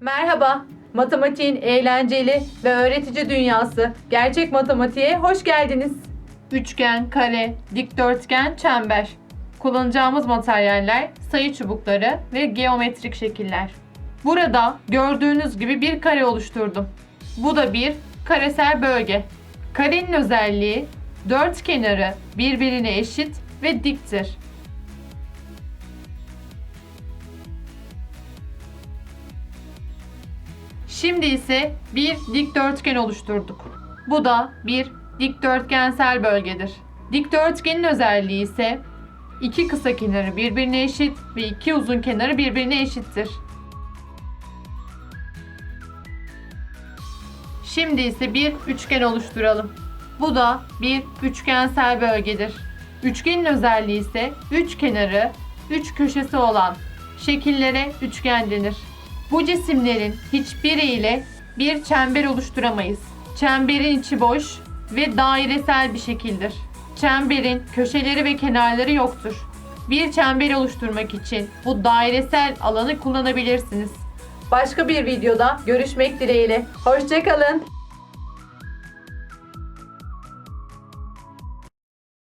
Merhaba. Matematiğin eğlenceli ve öğretici dünyası. Gerçek matematiğe hoş geldiniz. Üçgen, kare, dikdörtgen, çember. Kullanacağımız materyaller sayı çubukları ve geometrik şekiller. Burada gördüğünüz gibi bir kare oluşturdum. Bu da bir karesel bölge. Karenin özelliği dört kenarı birbirine eşit ve diktir. Şimdi ise bir dikdörtgen oluşturduk. Bu da bir dikdörtgensel bölgedir. Dikdörtgenin özelliği ise iki kısa kenarı birbirine eşit ve iki uzun kenarı birbirine eşittir. Şimdi ise bir üçgen oluşturalım. Bu da bir üçgensel bölgedir. Üçgenin özelliği ise üç kenarı, üç köşesi olan şekillere üçgen denir. Bu cisimlerin hiçbiriyle bir çember oluşturamayız. Çemberin içi boş ve dairesel bir şekildir. Çemberin köşeleri ve kenarları yoktur. Bir çember oluşturmak için bu dairesel alanı kullanabilirsiniz. Başka bir videoda görüşmek dileğiyle. Hoşçakalın.